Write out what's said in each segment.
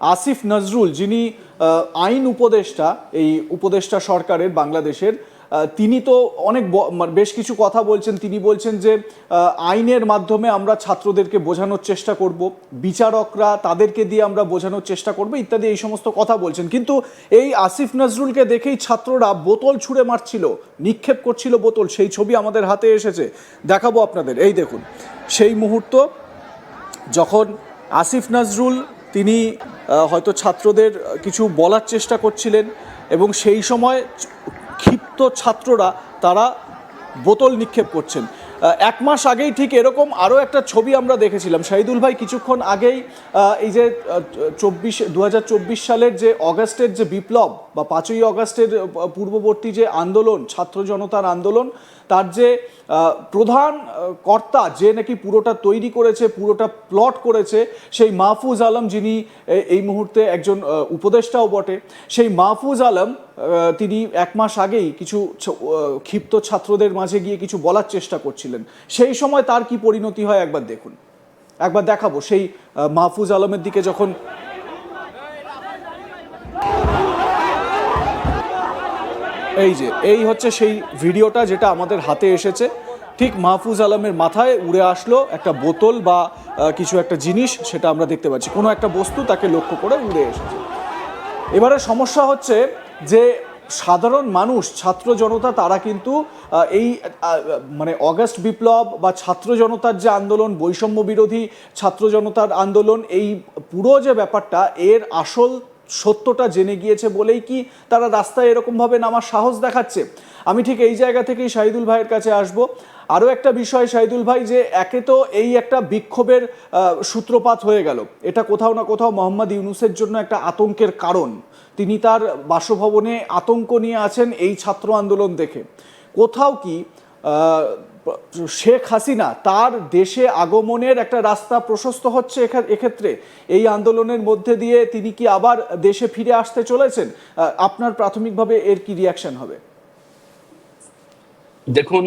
আসিফ নজরুল, যিনি আইন উপদেষ্টা, এই উপদেষ্টা সরকারের বাংলাদেশের তিনি তো অনেক মানে বেশ কিছু কথা বলছেন। তিনি বলছেন যে আইনের মাধ্যমে আমরা ছাত্রদেরকে বোঝানোর চেষ্টা করব, বিচারকরা তাদেরকে দিয়ে আমরা বোঝানোর চেষ্টা করব, ইত্যাদি এই সমস্ত কথা বলছেন। কিন্তু এই আসিফ নজরুলকে দেখেই ছাত্ররা বোতল ছুঁড়ে মারছিল, নিক্ষেপ করছিল বোতল, সেই ছবি আমাদের হাতে এসেছে। দেখাবো আপনাদের, এই দেখুন, সেই মুহূর্ত যখন আসিফ নজরুল তিনি হয়তো ছাত্রদের কিছু বলার চেষ্টা করছিলেন এবং সেই সময় ক্ষিপ্ত ছাত্ররা তারা বোতল নিক্ষেপ করছেন। এক মাস আগেই ঠিক এরকম আরও একটা ছবি আমরা দেখেছিলাম। শাহিদুল ভাই কিছুক্ষণ আগেই এই যে চব্বিশ দু সালের যে অগাস্টের যে বিপ্লব বা পাঁচই অগাস্টের পূর্ববর্তী যে আন্দোলন, ছাত্র জনতার আন্দোলন, তার যে প্রধান কর্তা যে নাকি পুরোটা তৈরি করেছে, পুরোটা প্লট করেছে, সেই মাহফুজ আলম যিনি এই মুহূর্তে একজন উপদেষ্টাও বটে, সেই মাহফুজ আলম তিনি এক মাস আগেই কিছু ক্ষিপ্ত ছাত্রদের মাঝে গিয়ে কিছু বলার চেষ্টা করছিলেন। সেই সময় তার কি পরিণতি হয় একবার দেখুন। একবার দেখাবো। সেই মাহফুজ আলমের দিকে যখন এই যে, এই হচ্ছে সেই ভিডিওটা যেটা আমাদের হাতে এসেছে। ঠিক মাহফুজ আলমের মাথায় উড়ে আসলো একটা বোতল বা কিছু একটা জিনিস, সেটা আমরা দেখতে পাচ্ছি। কোনো একটা বস্তু তাকে লক্ষ্য করে উড়ে এসেছে। এবারে সমস্যা হচ্ছে যে সাধারণ মানুষ, ছাত্র জনতা, তারা কিন্তু এই মানে অগাস্ট বিপ্লব বা ছাত্র জনতার যে আন্দোলন, বৈষম্য বিরোধী ছাত্র জনতার আন্দোলন, এই পুরো যে ব্যাপারটা, এর আসল সত্যটা জেনে গিয়েছে বলেই কি তারা রাস্তায় এরকমভাবে নামার সাহস দেখাচ্ছে? আমি ঠিক এই জায়গা থেকেই শাহিদুল ভাইয়ের কাছে আসব। আরও একটা বিষয় শাহিদুল ভাই, যে একে তো এই একটা বিক্ষোভের সূত্রপাত হয়ে গেল। এটা কোথাও না কোথাও মোহাম্মদ ইউনুসের জন্য একটা আতঙ্কের কারণ। তিনি তার বাসভবনে আতঙ্ক নিয়ে আছেন এই ছাত্র আন্দোলন দেখে। কোথাও কি শেখ হাসিনা তার দেশে আগমনের একটা রাস্তা প্রশস্ত হচ্ছে এক্ষেত্রে। এই আন্দোলনের মধ্যে দিয়ে তিনি কি আবার দেশে ফিরে আসতে চলেছেন? আপনার প্রাথমিকভাবে এর কি রিয়াকশন হবে? দেখুন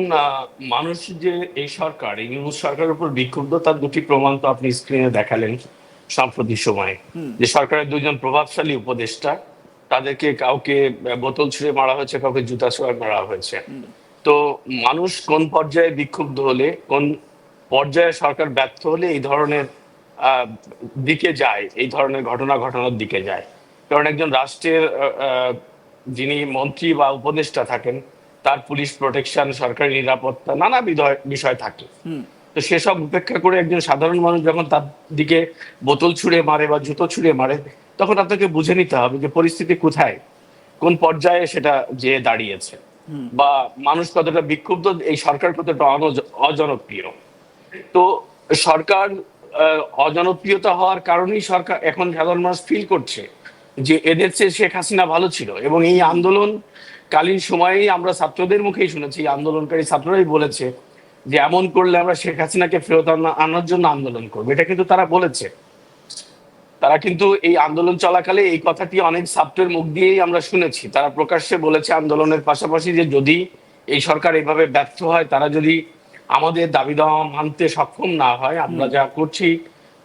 মানুষ যে এই সরকার এই নিউজ সরকারের উপর বিক্ষুব্ধ তার দুটি প্রমাণ তো আপনি স্ক্রিনে দেখালেন সাম্প্রতিক সময়ে। যে সরকারের দুজন প্রভাবশালী উপদেষ্টা তাদেরকে কাউকে বোতল ছুঁড়ে মারা হয়েছে কাউকে জুতা ছুঁড়ে মারা হয়েছে। তো মানুষ কোন পর্যায়ে বিক্ষুব্ধ হলে কোন পর্যায়ে সরকার ব্যর্থ হলে এই ধরনের দিকে যায় এই ধরনের ঘটনা ঘটনার দিকে যায়। কারণ একজন রাষ্ট্রের যিনি মন্ত্রী বা উপদেষ্টা থাকেন তার পুলিশ প্রোটেকশন সরকারি নিরাপত্তা নানা বিধয়- বিষয় থাকে। তো সেসব উপেক্ষা করে একজন সাধারণ মানুষ যখন তার দিকে বোতল ছুঁড়ে মারে বা জুতো ছুঁড়ে মারে তখন আপনাকে বুঝে নিতে হবে যে পরিস্থিতি কোথায় কোন পর্যায়ে সেটা যে দাঁড়িয়েছে। বা মানুষ কতটা বিক্ষুব্ধ, এই সরকার কতটা অজনপ্রিয়। তো সরকার অজনপ্রিয়তা হওয়ার কারণেই সরকার এখন সাধারণ মানুষ ফিল করছে যে এদের চেয়ে শেখ হাসিনা ভালো ছিল। এবং এই আন্দোলন কালীন সময়েই আমরা ছাত্রদের মুখেই শুনেছি আন্দোলনকারী ছাত্ররাই বলেছে যে এমন করলে আমরা শেখ হাসিনাকে ফেরত আনা- আনার জন্য আন্দোলন করব। এটা কিন্তু তারা বলেছে। তারা কিন্তু এই আন্দোলন চলাকালে এই কথাটি অনেক ছাত্রের মুখ দিয়েই আমরা শুনেছি। তারা প্রকাশ্যে বলেছে আন্দোলনের পাশাপাশি যে যদি এই সরকার এভাবে ব্যর্থ হয় তারা যদি আমাদের দাবি দাওয়া মানতে সক্ষম না হয় আমরা যা করছি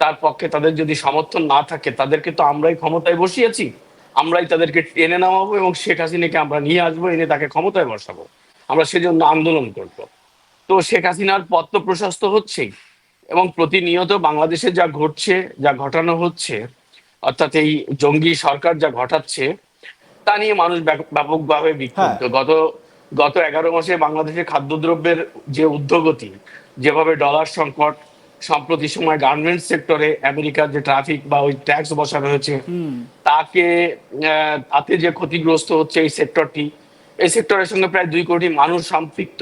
তার পক্ষে তাদের যদি সমর্থন না থাকে তাদেরকে তো আমরাই ক্ষমতায় বসিয়েছি। আমরাই তাদেরকে টেনে নামাবো এবং শেখ হাসিনাকে আমরা নিয়ে আসব এনে তাকে ক্ষমতায় বসাবো। আমরা সেজন্য আন্দোলন করব। তো শেখ হাসিনার পথ তো প্রশস্ত হচ্ছেই। এবং প্রতিনিয়ত বাংলাদেশে যা ঘটছে যা ঘটানো হচ্ছে অর্থাৎ এই জঙ্গি সরকার যা ঘটাচ্ছে তা নিয়ে মানুষ ব্যাপকভাবে বিক্ষুব্ধ। গত গত এগারো মাসে বাংলাদেশে খাদ্যদ্রব্যের যে উদ্যোগতি যেভাবে ডলার সংকট সম্প্রতি সময় গার্মেন্টস সেক্টরে আমেরিকার যে ট্রাফিক বা ওই ট্যাক্স বসানো হয়েছে তাকে তাতে যে ক্ষতিগ্রস্ত হচ্ছে এই সেক্টরটি এই সেক্টরের সঙ্গে প্রায় দুই কোটি মানুষ সম্পৃক্ত।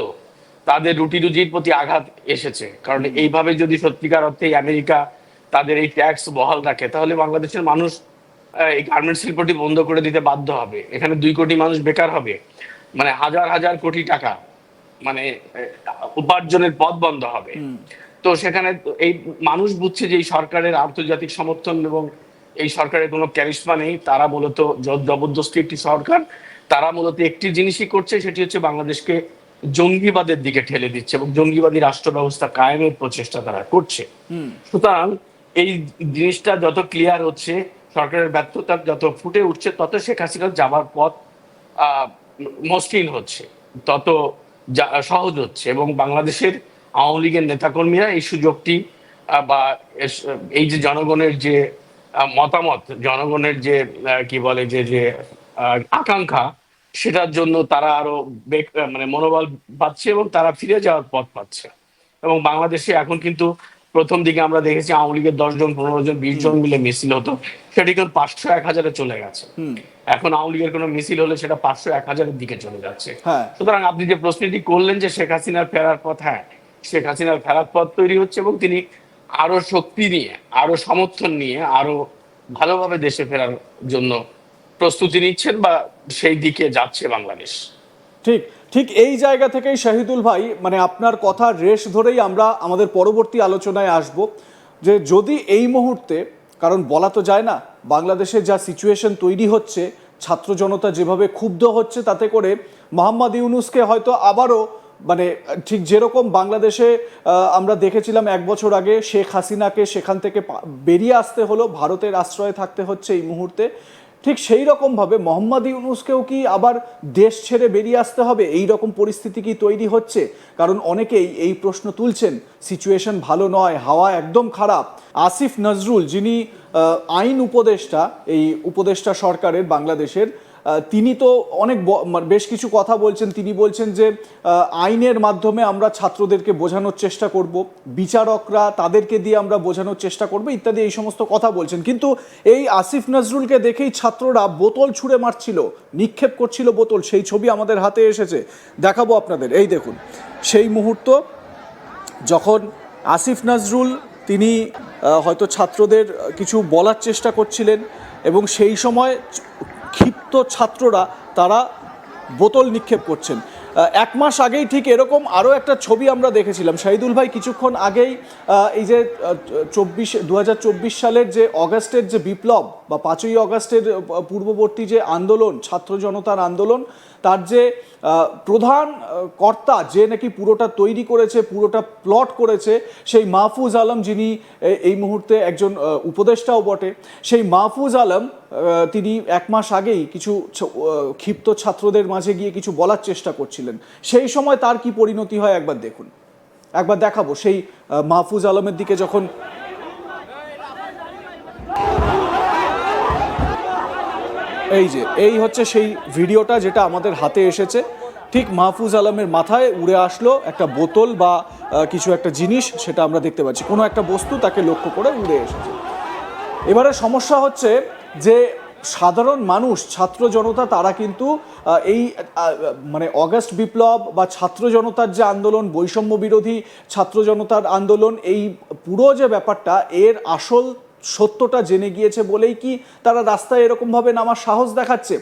তাদের রুটি রুজির প্রতি আঘাত এসেছে। কারণ এইভাবে যদি সত্যিকার অর্থে আমেরিকা তাদের এই ট্যাক্স বহাল রাখে তাহলে বাংলাদেশের মানুষ এই গার্মেন্ট শিল্পটি বন্ধ করে দিতে বাধ্য হবে। এখানে দুই কোটি মানুষ বেকার হবে। মানে হাজার হাজার কোটি টাকা মানে উপার্জনের পথ বন্ধ হবে। তো সেখানে এই মানুষ বুঝছে যে এই সরকারের আন্তর্জাতিক সমর্থন এবং এই সরকারের কোনো ক্যারিশমা নেই। তারা মূলত জবরদস্তি একটি সরকার। তারা মূলত একটি জিনিসই করছে সেটি হচ্ছে বাংলাদেশকে জঙ্গিবাদের দিকে ঠেলে দিচ্ছে এবং জঙ্গিবাদী রাষ্ট্র ব্যবস্থা কায়েমের প্রচেষ্টা তারা করছে। সুতরাং এই জিনিসটা যত ক্লিয়ার হচ্ছে সরকারের ব্যর্থতা যত ফুটে উঠছে তত শেখ হাসিনার যাবার পথ মসৃণ হচ্ছে। তত সহজ হচ্ছে এবং বাংলাদেশের আওয়ামী লীগের নেতাকর্মীরা এই সুযোগটি বা এই যে জনগণের যে মতামত জনগণের যে কি বলে যে যে আকাঙ্ক্ষা সেটার জন্য তারা আরও বেগ- মানে মনোবল পাচ্ছে এবং তারা ফিরে যাওয়ার পথ পাচ্ছে। এবং বাংলাদেশে এখন কিন্তু প্রথম দিকে আমরা দেখেছি আওয়ামী লীগের দশ জন পনেরো জন বিশ জন মিলে মিছিল হতো। সেটি কিন্তু পাঁচশো এক হাজারে চলে গেছে। এখন আওয়ামী লীগের কোনো মিছিল হলে সেটা পাঁচশো এক হাজারের দিকে চলে যাচ্ছে। হ্যাঁ। সুতরাং আপনি যে প্রশ্নটি করলেন যে শেখ হাসিনার ফেরার পথ হ্যাঁ শেখ হাসিনার ফেরার পথ তৈরি হচ্ছে এবং তিনি আরও শক্তি নিয়ে আরও সমর্থন নিয়ে আরও ভালোভাবে দেশে ফেরার জন্য প্রস্তুতি নিচ্ছেন বা সেই দিকে যাচ্ছে বাংলাদেশ? ঠিক ঠিক এই জায়গা থেকেই শাহিদুল ভাই মানে আপনার কথা রেশ ধরেই আমরা আমাদের পরবর্তী আলোচনায় আসব যে যদি এই মুহূর্তে, কারণ বলা তো যায় না, বাংলাদেশে যা সিচুয়েশন তৈরি হচ্ছে, ছাত্র জনতা যেভাবে ক্ষুব্ধ হচ্ছে তাতে করে মোহাম্মদ ইউনুসকে হয়তো আবারও মানে ঠিক যেরকম বাংলাদেশে আমরা দেখেছিলাম এক বছর আগে শেখ হাসিনাকে সেখান থেকে বেরিয়ে আসতে হলো, ভারতের আশ্রয়ে থাকতে হচ্ছে এই মুহূর্তে ঠিক সেই রকমভাবে মোহাম্মদ ইউনুসকেও কি আবার দেশ ছেড়ে বেরিয়ে আসতে হবে? এই রকম পরিস্থিতি কি তৈরি হচ্ছে? কারণ অনেকেই এই প্রশ্ন তুলছেন সিচুয়েশন ভালো নয়, হাওয়া একদম খারাপ। আসিফ নজরুল যিনি আইন উপদেষ্টা, এই উপদেষ্টা সরকারের বাংলাদেশের তিনি তো অনেক বেশ কিছু কথা বলছেন। তিনি বলছেন যে আইনের মাধ্যমে আমরা ছাত্রদেরকে বোঝানোর চেষ্টা করব, বিচারকরা তাদেরকে দিয়ে আমরা বোঝানোর চেষ্টা করব, ইত্যাদি এই সমস্ত কথা বলছেন। কিন্তু এই আসিফ নজরুলকে দেখেই ছাত্ররা বোতল ছুঁড়ে মারছিল, নিক্ষেপ করছিল বোতল, সেই ছবি আমাদের হাতে এসেছে। দেখাবো আপনাদের, এই দেখুন, সেই মুহূর্ত যখন আসিফ নজরুল তিনি হয়তো ছাত্রদের কিছু বলার চেষ্টা করছিলেন এবং সেই সময় ক্ষিপ্ত ছাত্ররা তারা বোতল নিক্ষেপ করছেন। এক মাস আগেই ঠিক এরকম আরও একটা ছবি আমরা দেখেছিলাম। শাহিদুল ভাই কিছুক্ষণ আগেই এই যে চব্বিশ দু সালের যে অগাস্টের যে বিপ্লব বা পাঁচই অগাস্টের পূর্ববর্তী যে আন্দোলন, ছাত্র জনতার আন্দোলন, তার যে প্রধান কর্তা যে নাকি পুরোটা তৈরি করেছে, পুরোটা প্লট করেছে, সেই মাহফুজ আলম যিনি এই মুহূর্তে একজন উপদেষ্টাও বটে, সেই মাহফুজ আলম তিনি এক মাস আগেই কিছু ক্ষিপ্ত ছাত্রদের মাঝে গিয়ে কিছু বলার চেষ্টা করছিলেন। সেই সময় তার কি পরিণতি হয় একবার দেখুন। একবার দেখাবো। সেই মাহফুজ আলমের দিকে যখন এই যে, এই হচ্ছে সেই ভিডিওটা যেটা আমাদের হাতে এসেছে। ঠিক মাহফুজ আলমের মাথায় উড়ে আসলো একটা বোতল বা কিছু একটা জিনিস, সেটা আমরা দেখতে পাচ্ছি। কোনো একটা বস্তু তাকে লক্ষ্য করে উড়ে এসেছে। এবারে সমস্যা হচ্ছে যে, সাধারণ মানুষ, ছাত্র জনতা, তারা কিন্তু এই মানে অগাস্ট বিপ্লব বা ছাত্র জনতার যে আন্দোলন, বৈষম্য বিরোধী ছাত্র জনতার আন্দোলন, এই পুরো যে ব্যাপারটা, এর আসল সত্যটা জেনে গিয়েছে বলেই কি তারা রাস্তায় এরকমভাবে নামার সাহস দেখাচ্ছে?